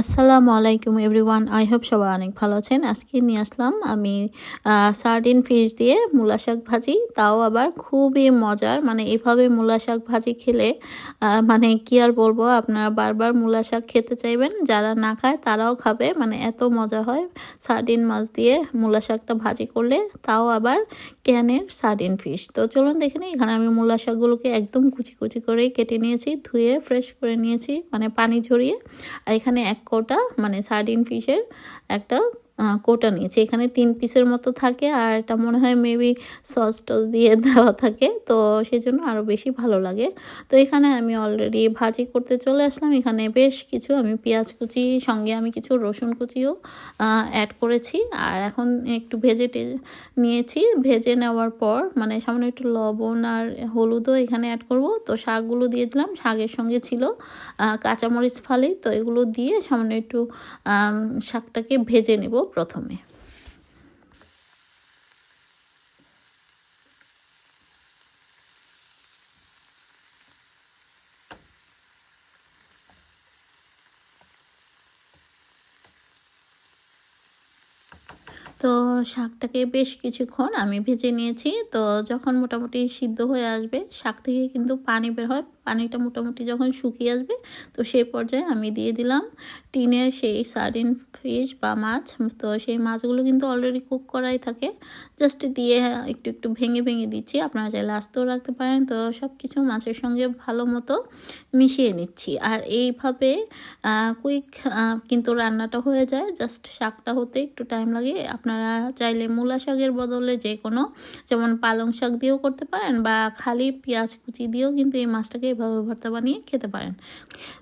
আসসালামু আলাইকুম everyone. I hope সবাই অনেক ভালো আছেন। আজকে নিয়ে আসলাম আমি সার্ডিন ফিশ দিয়ে মূলা শাক ভাজি। তাও আবার খুবই মজার। মানে এভাবে মূলা শাক ভাজি খেলে মানে কি আর বলব, আপনারা বারবার মূলা শাক খেতে চাইবেন। যারা না খায় তারাও খাবে। মানে এত মজা হয় সার্ডিন মাছ দিয়ে মূলা শাকটা ভাজি করলে। তাও আবার ক্যানের সার্ডিন ফিশ তো চলুন দেখে নিই। এখানে আমি মূলা শাকগুলোকে একদম কুচি কুচি করে কেটে নিয়েছি, ধুয়ে ফ্রেশ করে নিয়েছি মানে পানি ঝরিয়ে। আর এখানে এক কোটা মানে সার্ডিন ফিশের একটা কোটা নিয়েছি। এখানে তিন পিসের মতো থাকে আর এটা মনে হয় মেবি সস টস দিয়ে দেওয়া থাকে। তো সেই জন্য আরও বেশি ভালো লাগে। তো এখানে আমি অলরেডি ভাজি করতে চলে আসলাম। এখানে বেশ কিছু আমি পেঁয়াজ কুচি, সঙ্গে আমি কিছু রসুন কুচিও অ্যাড করেছি। আর এখন একটু ভেজে নিয়েছি। ভেজে নেওয়ার পর মানে সামান্য একটু লবণ আর হলুদও এখানে অ্যাড করব। তো শাকগুলো দিয়ে দিলাম। শাকের সঙ্গে ছিল কাঁচামরিচ ফালি। তো এগুলো দিয়ে সামান্য একটু শাকটাকে ভেজে নেব। প্রথমে। তো শাকটাকে বেশ কিছুক্ষণ আমি ভেজে নিয়েছি। তো যখন মোটামুটি সিদ্ধ হয়ে আসবে, শাক থেকে কিন্তু পানি বের হয় পানিটা মোটামুটি যখন শুকিয়ে আসবে, তো সেই পর্যায়ে আমি দিয়ে দিলাম টিনের সেই সার্ডিন ফিশ বা মাছ। তো সেই মাছগুলো কিন্তু অলরেডি কুক করাই থাকে। জাস্ট দিয়ে একটু একটু ভেঙে ভেঙে দিচ্ছি। আপনারা চাইলে আস্তেও রাখতে পারেন। তো সব কিছু মাছের সঙ্গে ভালো মতো মিশিয়ে নিচ্ছি। আর এইভাবে কুইক কিন্তু রান্নাটা হয়ে যায়। জাস্ট শাকটা হতে একটু টাইম লাগে। আপনারা চাইলে মূলা শাকের বদলে যে কোনো, যেমন পালং শাক দিয়েও করতে পারেন বা খালি পেঁয়াজ কুচি দিয়েও কিন্তু এই মাছটাকে এভাবে ভর্তা বানিয়ে খেতে পারেন।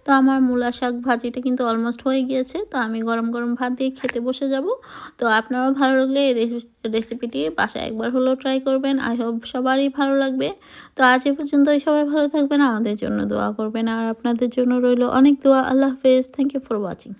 তো আমার মূলা শাক ভাজিটা কিন্তু অলমোস্ট হয়ে গিয়েছে। তো আমি গরম গরম ভাত দিয়ে খেতে বসে যাব। তো আপনারাও ভালো লাগলে রেসিপিটি বাসায় একবার হলেও ট্রাই করবেন। আই হোপ সবারই ভালো লাগবে। তো আজ এ পর্যন্তই সবাই ভালো থাকবেন। আমাদের জন্য দোয়া করবেন। আর আপনাদের জন্য রইল অনেক দোয়া। আল্লাহ হাফেজ। Thank you for watching